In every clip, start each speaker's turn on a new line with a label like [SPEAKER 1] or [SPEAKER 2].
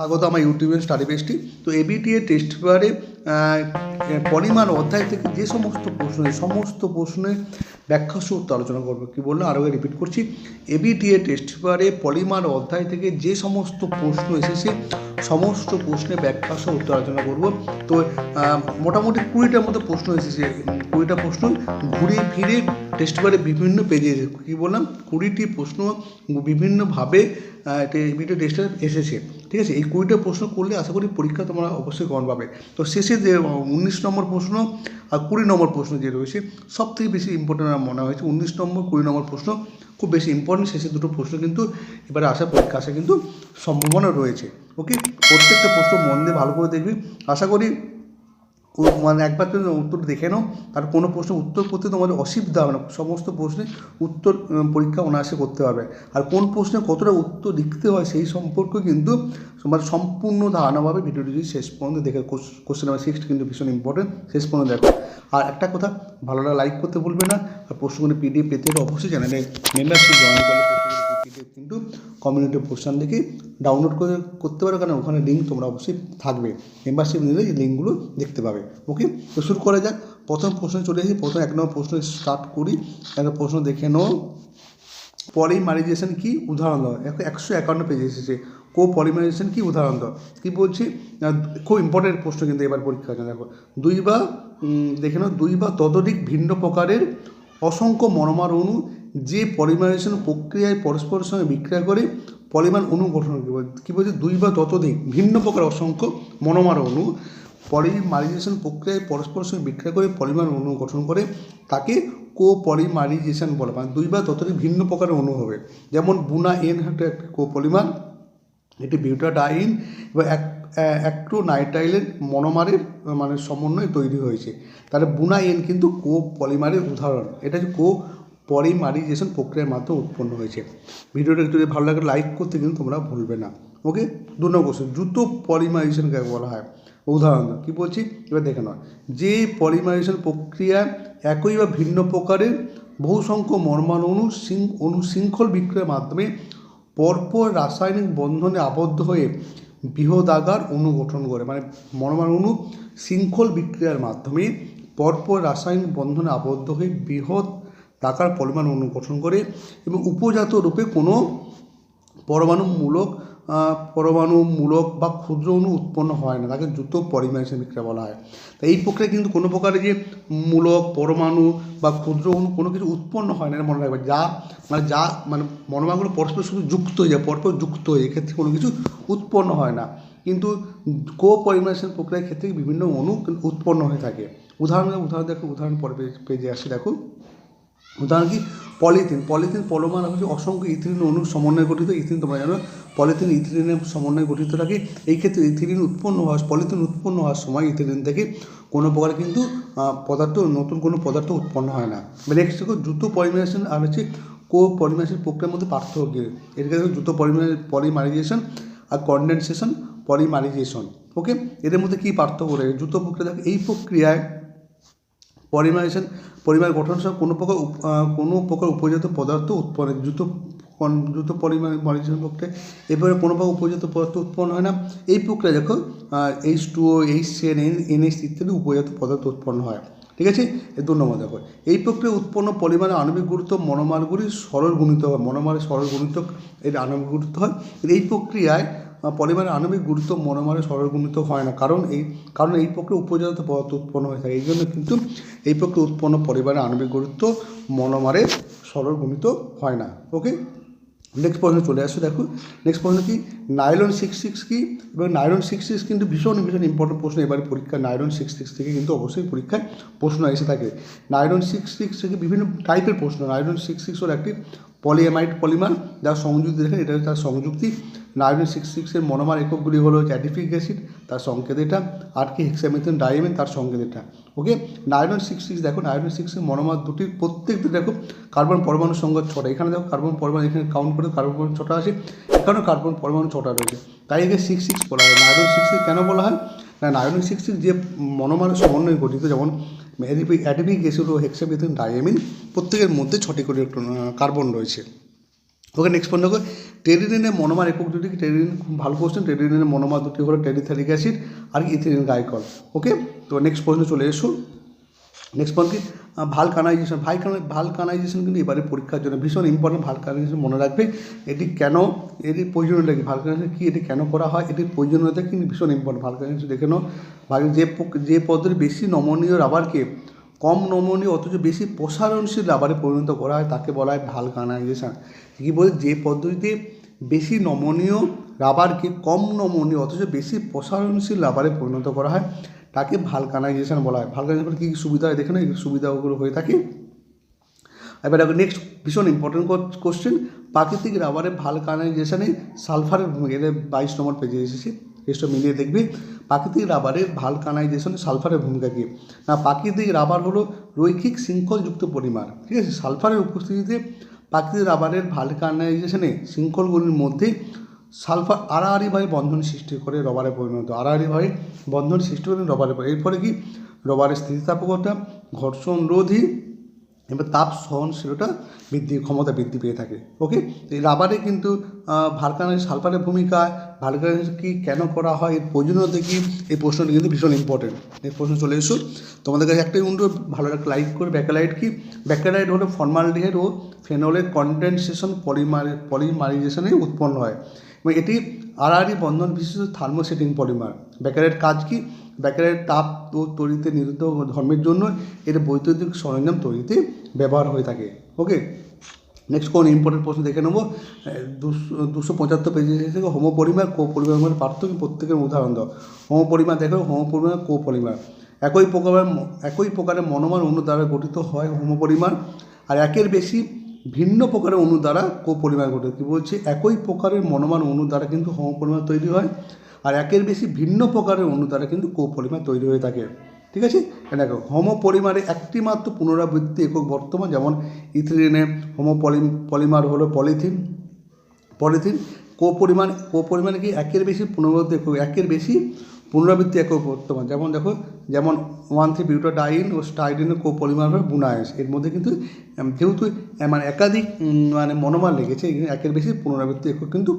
[SPEAKER 1] স্বাগত, আমার ইউটিউবের স্টাডি বেসটি তো এবিটিএ টেস্ট পেপারে পরিমাণ অধ্যায় থেকে যে সমস্ত প্রশ্ন সমস্ত প্রশ্নের ব্যাখ্যা সহ আলোচনা করব, কী বললাম আরও রিপিট করছি। এবিটিএ টেস্ট পেপারে পরিমাণ অধ্যায় থেকে যে সমস্ত প্রশ্ন এসেছে, সমস্ত প্রশ্নের ব্যাখ্যা সহ উত্তর আলোচনা করব। তো মোটামুটি কুড়িটার মতো প্রশ্ন এসেছে কুড়িটা প্রশ্ন। ঘুরে ফিরে টেস্ট পেপারে বিভিন্ন পেজে কী বললাম? কুড়িটি প্রশ্ন বিভিন্নভাবে ভিডিও টেস্টে এসেছে। ঠিক আছে? এই কুড়িটা প্রশ্ন করলে আশা করি পরীক্ষা তোমরা অবশ্যই কমন পাবে। তো শেষে যে উনিশ নম্বর প্রশ্ন আর কুড়ি নম্বর প্রশ্ন যে রয়েছে সব থেকে বেশি ইম্পর্টেন্ট আমার মনে হয়েছে। উনিশ নম্বর, কুড়ি নম্বর প্রশ্ন খুব বেশি ইম্পর্টেন্ট শেষে দুটো প্রশ্ন কিন্তু এবারে আসা পরীক্ষা আসা কিন্তু সম্ভাবনা রয়েছে। ওকে প্রত্যেকটা প্রশ্ন মন দিয়ে ভালো করে দেখবি। আশা করি মানে একবার তুমি উত্তর দেখে নাও তার কোনো প্রশ্নের উত্তর করতে তোমাদের অসুবিধা হবে না। সমস্ত প্রশ্নে উত্তর পরীক্ষা অনায়াসে করতে পারবে আর কোন প্রশ্নে কতটা উত্তর লিখতে হয় সেই সম্পর্কে কিন্তু তোমার সম্পূর্ণ ধারণাভাবে ভিডিওটি যদি শেষ পর্যন্ত দেখে কোশ্চেন নাম্বার সিক্সটি কিন্তু ভীষণ ইম্পর্টেন্ট শেষ পর্যন্ত দেখো। আর একটা কথা, ভালো লাগলে লাইক করতে ভুলবে না। আর প্রশ্নগুলি পিডিএফ পেতে অবশ্যই চ্যানেলে মেম্বারশিপ জয়েন করলে পিডিএফ কিন্তু কমিউনিটি পোর্শন থেকে ডাউনলোড করে করতে পারো, কারণ ওখানে লিঙ্ক তোমরা অবশ্যই থাকবে। মেম্বারশিপ নিলে এই লিঙ্কগুলো দেখতে পাবে। ওকে তো শুরু করা যাক। প্রথম প্রশ্ন চলে এসেছি। প্রথম এক নম্বর প্রশ্ন স্টার্ট করি। একটা প্রশ্ন দেখে নাও। পলিমারাইজেশন কি উদাহরণ? দাও একশো একান্ন পেজে এসেছে। কো পলিমারাইজেশন কি উদাহরণ? দাও কী বলছি? খুব ইম্পর্টেন্ট প্রশ্ন কিন্তু এবার পরীক্ষা আছে দেখো, দুই বা দেখে নাও। দুই বা ততোধিক ভিন্ন প্রকারের অসংখ্য মনোমার অণু যে পলিমারাইজেশন প্রক্রিয়ায় পরস্পরের সঙ্গে বিক্রিয়া করে পলিমার অণু গঠন কী বল- কী বলছে? দুই বা ততোধিক ভিন্ন প্রকার অসংখ্য মনোমার অণু পলিমারাইজেশন প্রক্রিয়ায় পরস্পরের সঙ্গে বিক্রিয়া করে পলিমার অণু গঠন করে তাকে কো পলিমারাইজেশন বলে। মানে দুই বা ততোধিক ভিন্ন প্রকারের অণু হবে। যেমন বুনা এন একটা একটি কো পলিমার এটি বিউটাডাইন এবং এক অ্যাক্টোনাইট্রাইলের মনোমারের মানে সমন্বয়ে তৈরি হয়েছে। তাহলে বুনা এন কিন্তু কো পলিমারের উদাহরণ। এটা হচ্ছে কো পলিমারিজেশন প্রক্রিয়ার মাধ্যমে উৎপন্ন হয়েছে। ভিডিওটা যদি ভালো লাগে লাইক করতে কিন্তু তোমরা ভুলবে না। ওকে দু নম্বর কোশ্চেন জুতো পলিমারাইজেশন কাকে বলা হয়? উদাহরণ। কী বলছি? এবার দেখে নয় যে পলিমারাইজেশন প্রক্রিয়া একই বা ভিন্ন প্রকারের বহু সংখ্যক মর্মাণু অণু বিক্রয়ের মাধ্যমে পরপর রাসায়নিক বন্ধনে আবদ্ধ হয়ে বৃহদাগার অণু গঠন করে। মানে মনোমার অণু শৃঙ্খল বিক্রিয়ার মাধ্যমে পরপর রাসায়নিক বন্ধনে আবদ্ধ হয়ে বৃহৎ দাগার পরিমাণ অণু গঠন করে এবং উপজাত রূপে কোনো পরমাণুমূলক পরমাণুমূলক বা ক্ষুদ্র অণু উৎপন্ন হয় না। তাকে দ্রুত পরিমাণের বিক্রিয়া বলা হয়। তো এই প্রক্রিয়া কিন্তু কোনো প্রকারে যে মূলক, পরমাণু বা ক্ষুদ্র অণু কোনো কিছু উৎপন্ন হয় না মনে রাখবে। যা মানে যা মানে মনোমাগুলো পরস্পর শুধু যুক্ত হয়ে যায় পরপর যুক্ত হয়ে এক্ষেত্রে কোনো কিছু উৎপন্ন হয় না। কিন্তু কো পরিমাণের প্রক্রিয়ার ক্ষেত্রে বিভিন্ন অণু উৎপন্ন হয়ে থাকে। উদাহরণ উদাহরণ দেখো, উদাহরণ পরে পেজে আসি, দেখো। উদাহরণ কি? পলিথিন। পলিথিন পরমাণু হচ্ছে অসংখ্য ইথিলিন অণুর সমন্বয়ে গঠিত ইথিলিন। তোমরা জানো, পলিথিন ইথিলিনের সমন্বয়ে গঠিত থাকে। এই ক্ষেত্রে ইথিলিন উৎপন্ন হওয়ার পলিথিন উৎপন্ন হওয়ার সময় ইথিলিন থেকে কোনো প্রকার কিন্তু পদার্থ, নতুন কোনো পদার্থ উৎপন্ন হয় না। নেক্সট দেখো দ্রুত পলিমারেশন আর হচ্ছে কো পলিমারেশন প্রক্রিয়ার মধ্যে পার্থক্য কী? এটাকে দেখো দ্রুত পলিমার পলিমারাইজেশন আর কন্ডেনসেশন পলিমারাইজেশন ওকে? এদের মধ্যে কী পার্থক্য রয়েছে? দ্রুত প্রক্রিয়া এই প্রক্রিয়ায় পলিমারেশন পরিমাণ গঠন সহ কোনো প্রকার কোনো প্রকার উপজাত পদার্থ উৎপন্ন দ্রুত দ্রুত পরিমাণ মারিজন প্রক্রিয়া এবারে কোনো প্রকার উপজাত পদার্থ উৎপন্ন হয় না। এই প্রক্রিয়া দেখো H two O H N NS ইত্যাদি উপজাত পদার্থ উৎপন্ন হয়। ঠিক আছে? দু নম্বর দেখো। এই প্রক্রিয়া উৎপন্ন পরিমাণে আণবিক গুরুত্ব মনোমারগুলি সরল গুণিত হয়। মনোমারের সরল গুণিত এর আণবিক গুরুত্ব হয়। এই প্রক্রিয়ায় পরিমাণে আণবিক গুরুত্ব মনোমারে সরলগুণিত হয় না। কারণ এই কারণ এই প্রক্রিয়া উপজাত পদার্থ উৎপন্ন হয়ে থাকে। এই জন্য কিন্তু এই প্রক্রিয়া উৎপন্ন পরিমাণে আণবিক গুরুত্ব মনোমারে সরলগুণিত হয় না। ওকে নেক্সট প্রশ্ন চলে আসছে দেখো। নেক্সট প্রশ্ন কি? নাইলন সিক্স সিক্স কি? এবং নাইলন সিক্স সিক্স কিন্তু ভীষণ ভীষণ ইম্পর্টেন্ট প্রশ্ন। এবারে পরীক্ষা নাইলন সিক্স সিক্স থেকে কিন্তু অবশ্যই পরীক্ষায় প্রশ্ন এসে থাকে। নাইলন সিক্স সিক্স থেকে বিভিন্ন টাইপের প্রশ্ন। নাইলন সিক্স সিক্স হল একটি পলিএমাইড পলিমার যার সংযুক্তি দেখেন, এটা তার সংযুক্তি নাইলন সিক্স সিক্সের মনোমার এককগুলি হলো অ্যাডিফিক অ্যাসিড, তার সংকেত এটা, আর কি হেক্সামেথিন ডাইমেন তার সংকেত এটা। ওকে নাইলন সিক্স সিক্স দেখো নাইলন সিক্সের মনোমার দুটির প্রত্যেকটি দেখো কার্বন পরমাণু সংখ্যা ছটা। এখানে দেখো কার্বন পরমাণু, এখানে কাউন্ট করে কার্বন পরমাণু ছটা আছে, এখানেও কার্বন পরমাণু ছটা রয়েছে। তাই একে সিক্স সিক্স বলা হয়। নাইলন সিক্স কেন বলা হয়? না নাইলন সিক্স সিক্স যে মনোমারের সমন্বয়ে গঠিত, যেমন অ্যাডিপিক অ্যাডিপিক অ্যাসিড ও হেক্সামেথিন ডাইমিন প্রত্যেকের মধ্যে ছটি করে কার্বন রয়েছে। ওকে নেক্সট পয়েন্ট দেখো টেরিডিনের মনোমার একক দুটি কি? টেরিডিন খুব ভালো কোশ্চেন টেরিডিনের মনোমার দুটি হলো টেরিথ্যারিক অ্যাসিড আর ইথিলিন গাইকল। ওকে তো নেক্সট প্রশ্নে চলে এসো। নেক্সট পয়েন্ট কি? ভালকানাইজেশন ভাইকানা ভালকানাইজেশন কিন্তু এবারে পরীক্ষার জন্য ভীষণ ইম্পর্টেন্ট ভালকানাইজেশন মনে রাখবে। এটি কেন? এটির প্রয়োজনীয়তা কি? ভালকানাইজেশন কী? এটি কেন করা হয়? এটির প্রয়োজনীয়তা কিন্তু ভীষণ ইম্পর্টেন্ট ভালকানাইজেশন দেখে নাও। যে যে পদ্ধতি বেশি নমনীয় রাবারকে কম নমনীয়, অথচ বেশি প্রসারণশীল রাবারে পরিণত করা হয় তাকে বলা হয় ভালকানাইজেশন কী বলে যে পদ্ধতিতে বেশি নমনীয় রাবারকে কম নমনীয়, অথচ বেশি প্রসারণশীল রাবারে পরিণত করা হয় তাকে ভালকানাইজেশন বলা হয়। ভালকানাইজেশন কী কী সুবিধা হয় দেখে না সুবিধাগুলো হয়ে থাকে। এবার নেক্সট ভীষণ ইম্পর্টেন্ট কোশ্চেন প্রাকৃতিক রাবারের ভালকানাইজেশনে সালফারের ভূমিকা বাইশ নম্বর পেজে এসেছে। টেস্টটা মিলিয়ে দেখবি। প্রাকৃতিক রাবারের ভালকানাইজেশনে সালফারের ভূমিকা কী? না প্রাকৃতিক রাবার হলো রৈখিক শৃঙ্খলযুক্ত পরিমাণ। ঠিক আছে, সালফারের উপস্থিতিতে প্রাকৃতিক রাবারের ভালকানাইজেশনে শৃঙ্খলগুলির মধ্যে সালফার আড়াআড়িভাবে বন্ধন সৃষ্টি করে রবারে পরিণত আড়াআড়িভাবে বন্ধন সৃষ্টি করে রবারে। এরপরে কি? রবারের স্থিতিস্থাপকতা, ঘর্ষণ রোধী এবার তাপ সহনশীলতা বৃদ্ধি, ক্ষমতা বৃদ্ধি পেয়ে থাকে। ওকে এই রাবারে কিন্তু ভালকানের সালফারের ভূমিকা ভালকানের কি কেন করা হয়, এর প্রয়োজনীয়তা কি, এই প্রশ্নটি কিন্তু ভীষণ ইম্পর্টেন্ট এই প্রশ্ন চলে এসো। তোমাদের কাছে একটাই অনুরোধ, ভালো একটা লাইক করে ব্যাকালাইট কি? ব্যাকালাইট হলো ফর্মালডিহাইড ও ফেনলের কন্ডেনসেশন পলিমার পলিমারাইজেশনে উৎপন্ন হয়। এটি আড়াআড়ি বন্ধন বিশিষ্ট থার্মোসেটিং পলিমার। ব্যাকারের কাজ কি? ব্যাকারের তাপ ও তড়িতে নিরুদ্ধ ধর্মের জন্য এর বৈদ্যুতিক সরঞ্জাম তৈরিতে ব্যবহার হয়ে থাকে। ওকে নেক্সট কোন ইম্পর্টেন্ট প্রশ্ন দেখে নেব। দুশো পঁচাত্তর পেজে থেকে হোমোপরিমার কো পরিমার পার্থক্য প্রত্যেকের উদাহরণ দাও হোমোপরিমার দেখো হোমোপরিমার কো পলিমার একই প্রকারের একই প্রকারের মনোমার অণু দ্বারা গঠিত হয় হোমোপরিমার আর একের বেশি ভিন্ন প্রকারের অণু দ্বারা কোপরিমার গঠিত কী বলছে? একই প্রকারের মনোমান অণু দ্বারা কিন্তু হোমোপরিমার তৈরি হয় আর একের বেশি ভিন্ন প্রকারের অণু দ্বারা কিন্তু কোপরিমার তৈরি হয়ে থাকে। ঠিক আছে? দেখো হোমোপরিমারে একটি মাত্র পুনরাবৃত্তি একক বর্তমান, যেমন ইথিলিনে হোমোপলি পলিমার হলো পলিথিন পলিথিন, কোপরিমাণ, কোপরিমাণে কি একের বেশি পুনরাবৃত্তি একক, একের বেশি পুনরাবৃত্তি একক বর্তমান। যেমন দেখো, যেমন ওয়ান থ্রি বিউটাডাইন ও স্টাইডিনের হবে বুনায়স এর মধ্যে কিন্তু যেহেতু মানে একাধিক মানে মনোমার লেগেছে একের বেশি পুনরাবৃত্তি একক কিন্তু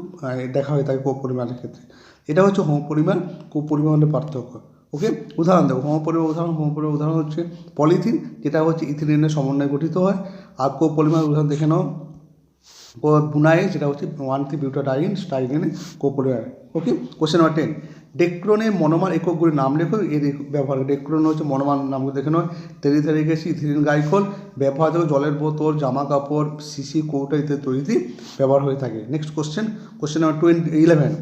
[SPEAKER 1] দেখা হয়ে থাকে কোপরিমাণের ক্ষেত্রে। এটা হচ্ছে হোমপরিমাণ কোপরিমাণের পার্থক্য। ওকে? উদাহরণ দেখো হোমোপরিমাণ উদাহরণ হোমোপরিমাণ উদাহরণ হচ্ছে পলিথিন যেটা হচ্ছে ইথিলিনের সমন্বয়ে গঠিত হয়। আর কোপরিমাণ উদাহরণ দেখে নাও। বুনায় যেটা হচ্ছে one three butadiene স্টাইলিনে copolymer okay? Question number ten ডেক্রোনে monomer এককগুলির নাম লেখো এর ব্যবহার ডেক্রোন হচ্ছে মনোমার নামগুলো দেখে নয় তেরিথারি গেছি ইথিলিন গাইকল ব্যবহার থেকে জলের বোতল, জামা কাপড় সিসি কৌটা ইত্যাদি তৈরিতে ব্যবহার হয়ে থাকে। Next question question number twenty eleven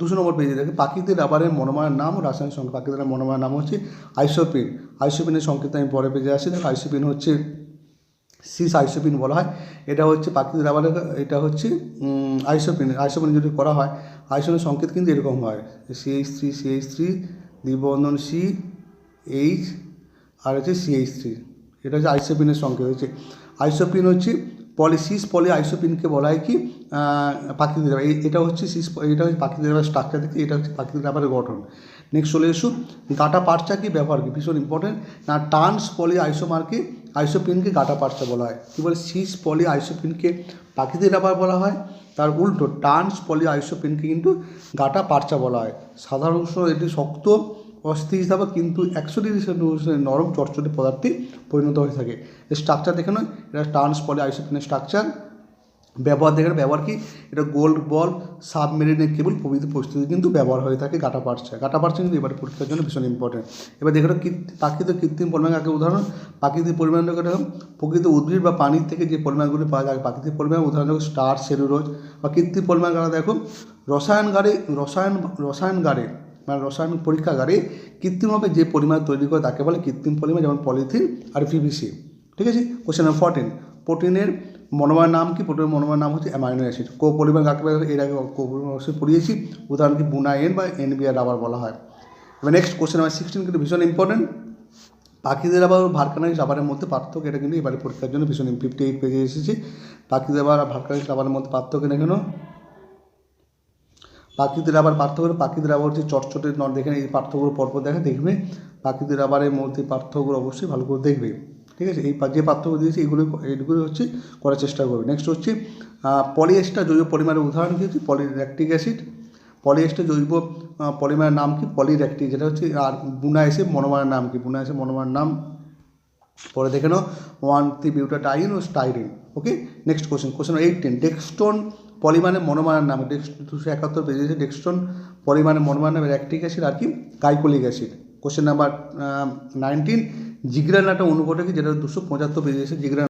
[SPEAKER 1] দুশো নম্বর পেজে দেখে, পাখিদের রাবারের মনোমারের নাম ও রাসায়নিক সংকেত পাখিদের মনোমারের নাম হচ্ছে আইসোপিন। আইসোপিনের সংকেত আমি পরে পেজে আসি। দেখো, আইসোপিন হচ্ছে সিস আইসোপিন বলা হয়। এটা হচ্ছে প্রাকৃতিক রাবারের এটা হচ্ছে আইসোপিন আইসোপিন যদি করা হয় আইসোপিনের সংকেত কিন্তু এরকম হয়। সিএইচ থ্রি সিএইচ থ্রি দ্বিবন্ধন সি এইচ আর হচ্ছে সিএইচ থ্রি এটা হচ্ছে আইসোপিনের সংকেত হচ্ছে। আইসোপিন হচ্ছে পলিসিস পলি আইসোপিনকে বলা হয় কি? প্রাকৃতিক রাবার এটা হচ্ছে সিস এটা হচ্ছে প্রাকৃতিক রাবার স্ট্রাকচার থেকে এটা হচ্ছে প্রাকৃতিক রাবারের গঠন। নেক্সট চলে এসো। গাটা পার্চা কি ব্যবহার কি? ভীষণ ইম্পর্টেন্ট না টার্নস পলি আইসোমারকে আইসোপিনকে গাটা পার্চা বলা হয়। কী বলে সিস পলি আইসোপিনকে পাখিদের রাবার বলা হয়। তার উল্টো টার্নস পলি আইসোপিনকে কিন্তু গাটা পার্চা বলা হয়। সাধারণত এটি শক্ত অস্থিতিস্থাপক কিন্তু একশো ডিগ্রি সেন্টিগ্রেড নরম চটচটে পদার্থে পরিণত হয়ে থাকে। স্ট্রাকচার দেখে নয়। এটা টার্নস পলি আইসোপিনের স্ট্রাকচার ব্যবহার দেখেন, ব্যবহার কি? এটা গোল্ড বল সাবমেরিনের কেবল প্রভৃতি পরিস্থিতি কিন্তু ব্যবহার হয়ে থাকে গাটা পার্চা গাটা পার্চা কিন্তু এবার পরীক্ষার জন্য ভীষণ ইম্পর্টেন্ট এবার দেখো কৃত- প্রাকৃতিক কৃত্রিম পরিমাণ আগে উদাহরণ। প্রাকৃতিক পরিমাণ প্রকৃত উদ্ভিদ বা পানির থেকে যে পরিমাণগুলি পাওয়া যায়, প্রাকৃতিক পরিমাণ উদাহরণ দেখো স্টার সেলুলোজ বা কৃত্রিম পরিমাণ গাড়া দেখো রসায়নগারে রসায়ন রসায়নগারে মানে রসায়ন পরীক্ষাগারে কৃত্রিমভাবে যে পরিমাণ তৈরি করে তাকে বলে কৃত্রিম পরিমাণ, যেমন পলিথিন আর পিভিসি ঠিক আছে? কোশ্চেন নাম্বার ফোরটিন প্রোটিনের মনোমার নাম কি? প্রোটিনের মনোমার নাম হচ্ছে অ্যামাইনো অ্যাসিড কো পরিমাণ কাকে বলে? এর আগে কো অবশ্যই পড়িয়েছি। উদাহরণ কি? বুনা এন বা এনবিআর রাবার বলা হয়। এবার নেক্সট কোশ্চেন নাম্বার সিক্সটিন কিন্তু ভীষণ ইম্পর্টেন্ট পাখিদের আবার ভারকানাইজ রাবারের মধ্যে পার্থক্য এটা কিন্তু এবারে পরীক্ষার জন্য ভীষণ ফিফটি এইট পেজে এসেছে। পাখিদের আবার ভারকানাইজ রাবারের মধ্যে পার্থক্য না কেন? পাখিদের আবার পার্থক্য পাখিদের আবার হচ্ছে চটচটে ন দেখেন এই পার্থক্য পরপর দেখা দেখবে। পাখিদের আবারের মধ্যে পার্থক্য অবশ্যই ভালো করে দেখবে। ঠিক আছে? এই যে পার্থক্য দিয়েছি এগুলো এইগুলো হচ্ছে করার চেষ্টা করবে। নেক্সট হচ্ছে পলিয়েস্টার জৈব পলিমারের উদাহরণ হচ্ছে? পলিল্যাকটিক অ্যাসিড পলিয়েস্টার জৈব পলিমারের নাম কি? পলিল্যাকটিক যেটা হচ্ছে, আর বুনা এসে মনোমারের নাম কি? বুনা এসে মনোমারের নাম। পরে দেখে নাও ওয়ান থ্রি বিউটাটাইন ও styrene okay next question question eighteen ডেক্সটোন পলিমারের মনোমারের নাম। দুশো একাত্তর পেজে ডেক্সটোন পলিমারের মনোমারের নাম ল্যাকটিক অ্যাসিড আর কি glycolic acid question number nineteen জিগ্রান একটা অনুঘটক যেটা দুশো পঁচাত্তর পেজে এসে জিগ্রান